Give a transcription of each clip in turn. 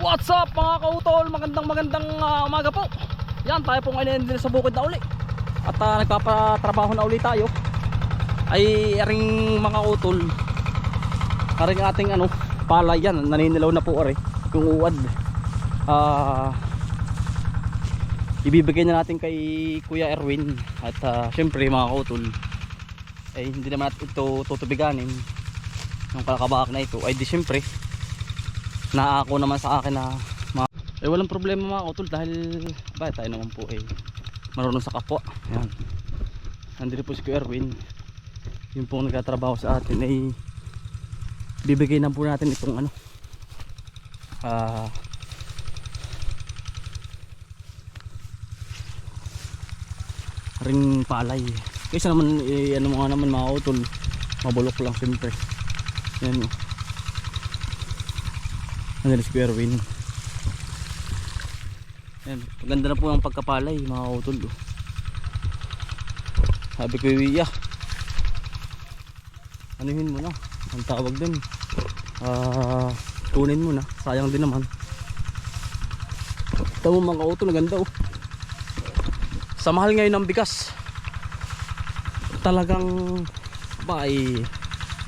What's up mga kautol? Magandang magandang ah, umaga po. Yan, tayo po ngayon sa bukid na uli. At ah, nagpapatrabaho na uli tayo. Ay aring mga kautol. Aring ating ano, palay yan. Naninilaw na po are. Yung uwad. Ah... ibibigay na natin kay Kuya Erwin. At ah, syempre mga kautol. Eh hindi naman natin ito tutubiganin. Yung kalakabak na ito. Ay di syempre naako naman sa akin na ma eh walang problema mga utol dahil ba tayo naman po eh marunong sa kapwa. Yan nandito po si Kuya Erwin. Yung po nagtatrabaho sa atin ay bibigay na po natin itong ano ah ring palay. Kaysa naman eh, ano mga naman mga utol mabulok lang siyempre. Yan. Ano si Kuya Erwin. Yan, maganda na po ang pagkapalay mga utol oh. Sabi ko iya Anuhin mo na Ang tawag dun. Ah, Tunin mo na Sayang din naman. Ito mo mga utol, ganda oh. Sa mahal ngayon ng bigas Talagang Ba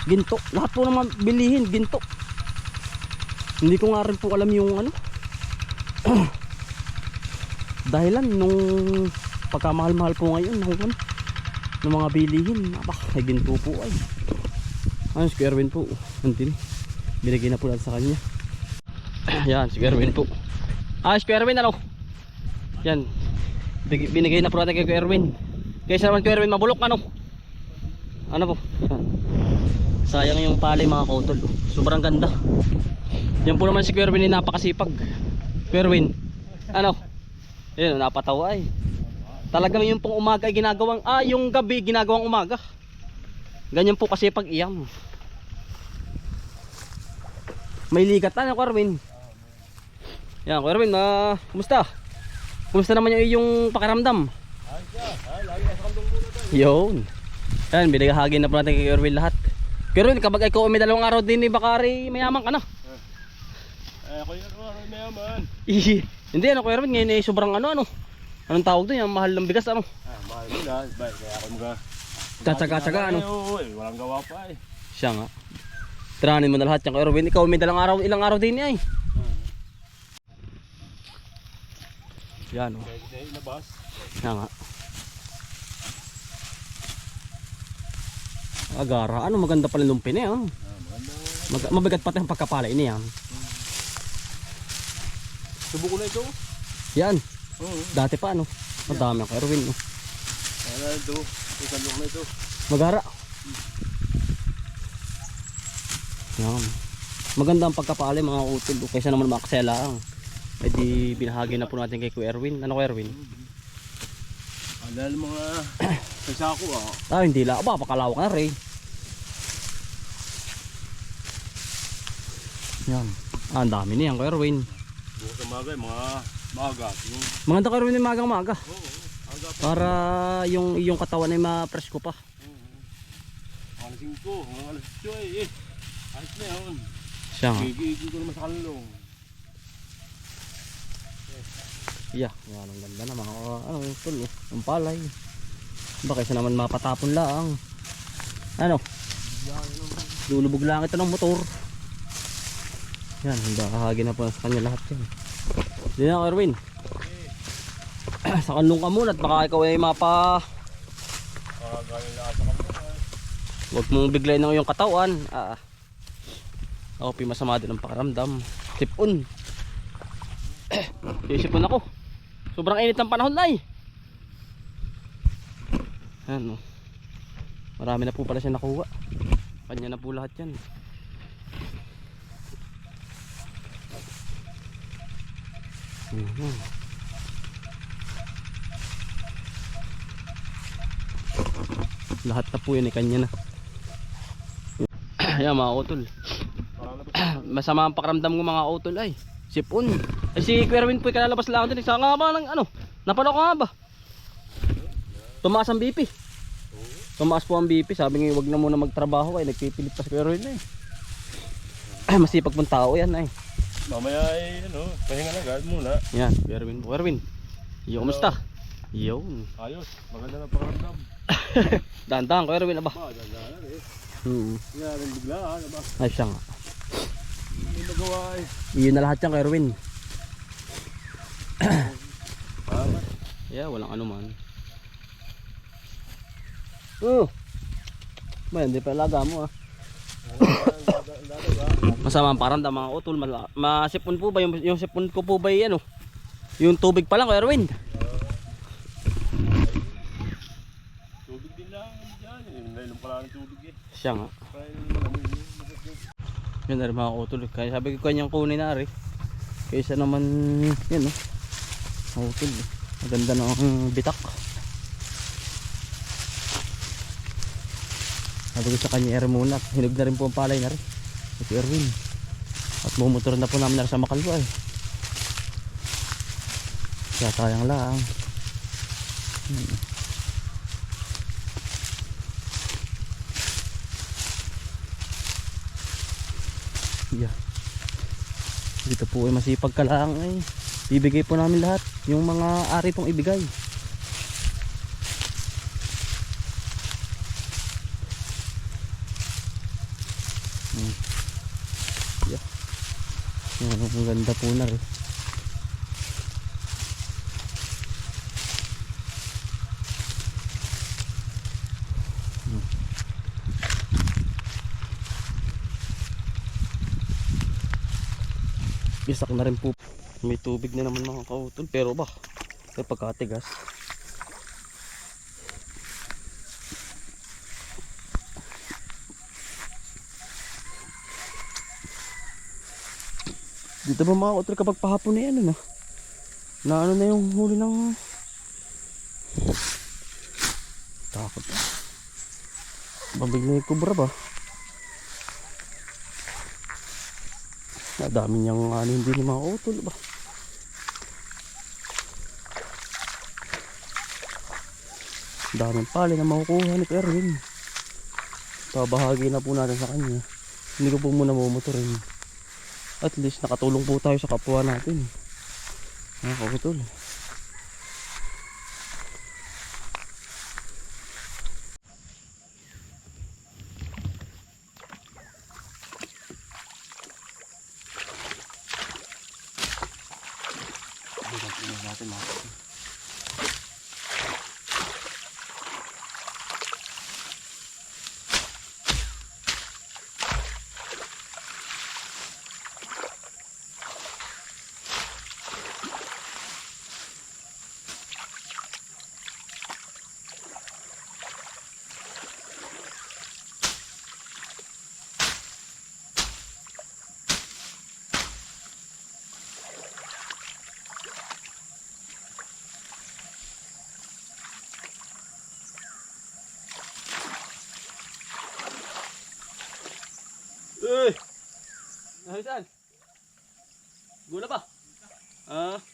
Ginto, lahat po naman bilihin ginto hindi ko nga rin po alam yung ano. Dahilan nung pagkamahal-mahal po ngayon ng, ano, ng mga bilihin. Aba, ay ginto po ay. Ano si Erwin po. Nandun. Binigay na po natin sa kanya. Yan, si Erwin po. Ah, si Erwin ano? Yan. Binigay na po natin kay Erwin. Kaysa naman Kuya Erwin mabulok ano? Ano po? Yan. Sayang yung palay mga kautol. Sobrang ganda. Yan po naman si Kuya Erwin ay napakasipag. Kuya Erwin, ano? Yan, napatawa ay. Talagang yung pong umaga ay ginagawang, ah, yung gabi ginagawang umaga. Ganyan po kasi pag iyam. May ligat na, Kuya Erwin. Yan, Kuya Erwin, ah, kumusta? Kumusta naman yung iyong pakiramdam? Yun. Yan, binigahagin na po natin kay Kuya Erwin lahat. Kuya Erwin, kapag ikaw may dalawang araw din, eh, baka rin mayaman ka na. Eh, ako yung araw na yaman. Ihi. Hindi ano Kuya Erwin, ngayon eh sobrang ano ano. Anong tawag doon? Yung mahal ng bigas ano? Ah, mahal mo na. Ba, kaya ako mga... Tsatsaga-tsaga, ano? Oo, eh, walang gawa pa eh. Siya nga. Tiranin mo na lahat yan Kuya Erwin. Ikaw may dalang araw, ilang araw din ay. Yan oh. Kaya inabas. Siya nga. Agara. Ano maganda pala yung lumpin eh. Oh. Ah, maganda. Mag mabigat pati ang pagkapalay niya. Subo ko na ito. Yan. Oo. Dati pa ano. Madami ang Erwin. Oh. Ano ito? Isang na ito. Magara. Yan. Maganda ang pagkapalay mga utol kaysa naman makasela lang. Eh di binahagi na po natin kay Kuya Erwin. Ano Kuya Erwin? Ang dahil mga... Sa sako ah. Ah, hindi lang. Aba, pakalawak na rin. Yan. Ah, ang dami niyan Kuya Erwin. Bukas sa mga maga. Yung... Maganda Kuya Erwin yung magang maga. Oo. Aga pa. Para yung iyong katawan ay ma-presko pa. Oo. Alas 5. Hanggang alas 8 eh. eh. Ayos na yun. Siya nga. Gigigil ko naman sa kanlong. Yeah, yan ang ganda na mga ano, tol, ang palay. Ba kaysa naman mapatapon lang. Ano? Lulubog lang ito ng motor. Yan, bahagi na po sa kanya lahat yan. Hindi na, Erwin. sa kanlong ka muna at baka ikaw ay mapa... Huwag mong biglay ng iyong katawan. Ah. Ako pi masama din ang pakiramdam. Sipon. Sisipon ako. Sobrang init ng panahon na eh. Ano. Marami na po pala siya nakuha. Kanya na po lahat yan. Mhm. Lahat na po yun eh, kanya na. Ayan mga utol. Na Masama ang pakiramdam ko mga utol ay. Sipon. Ay si Kerwin po kalalabas lang din. Sa nga ba ng ano? Napalo ka ba? Tumaas ang BP. Tumaas po ang BP. Sabi nga wag na muna magtrabaho ay nagpipilit pa si Kerwin eh. Ay masipag pong tao yan ay. Mamaya ay ano, pahinga na agad muna. Yan, Erwin. Erwin, yo, kumusta? Yun. Ayos, maganda na pakiramdam. Dahan-dahan, Kuya Erwin, aba. Ba, dandanan eh. Hmm. Hindi natin biglaan, aba. Ay, siya nga. Hindi magawa eh. Iyon na lahat yan, Kuya Erwin. Yeah, walang ano man. Oh. Ba, hindi pa laga mo ah. Masama ang paramdam mga utol. Masipon po ba yung, yung sipon ko po ba yan oh? Yung tubig pa lang, Kuya Erwin. Tubig din lang ano dyan. Nainom pala ng tubig eh. Siya nga. Yung- Yun na rin mga utol. Kaya sabi ko kanyang kunin na rin. Kaysa naman, yun oh. Mga utol. eh. Maganda ng bitak. Sabi ko sa kanya, muna. Hinog na rin po ang palay na rin. Si Erwin. At bumutor na po namin sa Makalwa eh. Kaya tayang lang. Hmm. Yeah. Dito po ay masipag ka lang ay. Bibigay po namin lahat. Yung mga ari pong ibigay. Hmm. Yeah. Yung ang ganda po na rin. Isak na rin po. May tubig na naman mga kautol. Pero ba, may pagkatigas. Dito ba mga kautol kapag pahapon na yan ano? Na ano na yung huli ng... Takot. Babig na yung kubra ba? Nadami niyang ano hindi ni mga utol ba? Daming pali na makukuha ni Erwin. Babahagi na po natin sa kanya. Hindi ko po muna mumotorin. At least nakatulong po tayo sa kapwa natin. Mga kautol. Tingnan natin mga kautol. Eh! Nahisan? Gula ba? Ah. Ang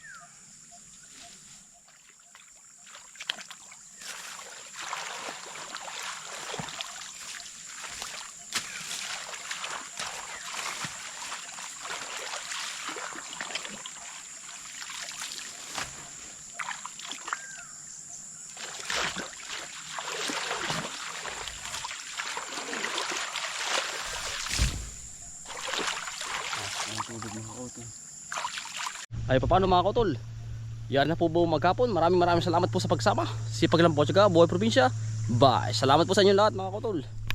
Ay, paano mga kautol? Yan na po buong maghapon. Maraming maraming salamat po sa pagsama. Sipag lang po, tsaka buhay probinsya. Bye. Salamat po sa inyo lahat mga kautol.